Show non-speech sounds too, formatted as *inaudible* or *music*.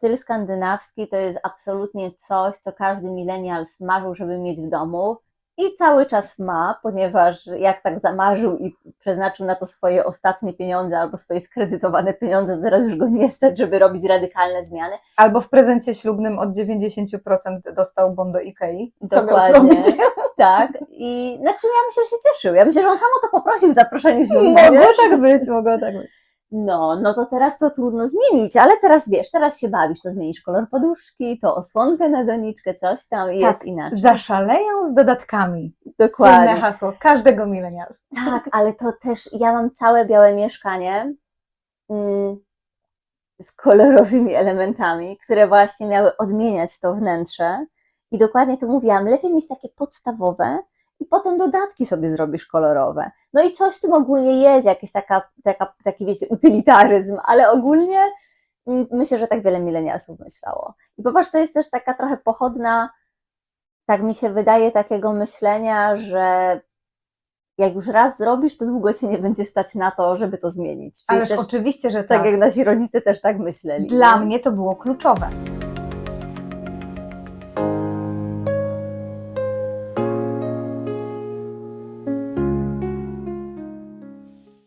styl skandynawski to jest absolutnie coś, co każdy millennials marzył, żeby mieć w domu i cały czas ma, ponieważ jak tak zamarzył i przeznaczył na to swoje ostatnie pieniądze albo swoje skredytowane pieniądze, teraz już go nie stać, żeby robić radykalne zmiany. Albo w prezencie ślubnym od 90% dostał bon do Ikei. Dokładnie. *laughs* Tak. I znaczy ja myślę, że się cieszył. Ja myślę, że on sam o to poprosił w zaproszeniu *laughs* ślubnym. Mogło tak być, mogło tak być. No, no to teraz to trudno zmienić, ale teraz wiesz, teraz się bawisz, to zmienisz kolor poduszki, to osłonkę na doniczkę, coś tam i Tak, jest inaczej. Zaszaleją z dodatkami. Dokładnie. hasło każdego milenialsa. Tak, ale to też ja mam całe białe mieszkanie mm, z kolorowymi elementami, które właśnie miały odmieniać to wnętrze. I dokładnie to mówiłam, lepiej mieć takie podstawowe i potem dodatki sobie zrobisz kolorowe. No i coś w tym ogólnie jest, jakiś taka, taka, taki wiecie, utylitaryzm, ale ogólnie mm, myślę, że tak wiele milenialsów myślało. I popatrz, to jest też taka trochę pochodna, tak mi się wydaje, takiego myślenia, że jak już raz zrobisz, to długo cię nie będzie stać na to, żeby to zmienić. Czyli Ależ też, oczywiście, że tak tak. jak nasi rodzice też tak myśleli. Dla nie? mnie to było kluczowe.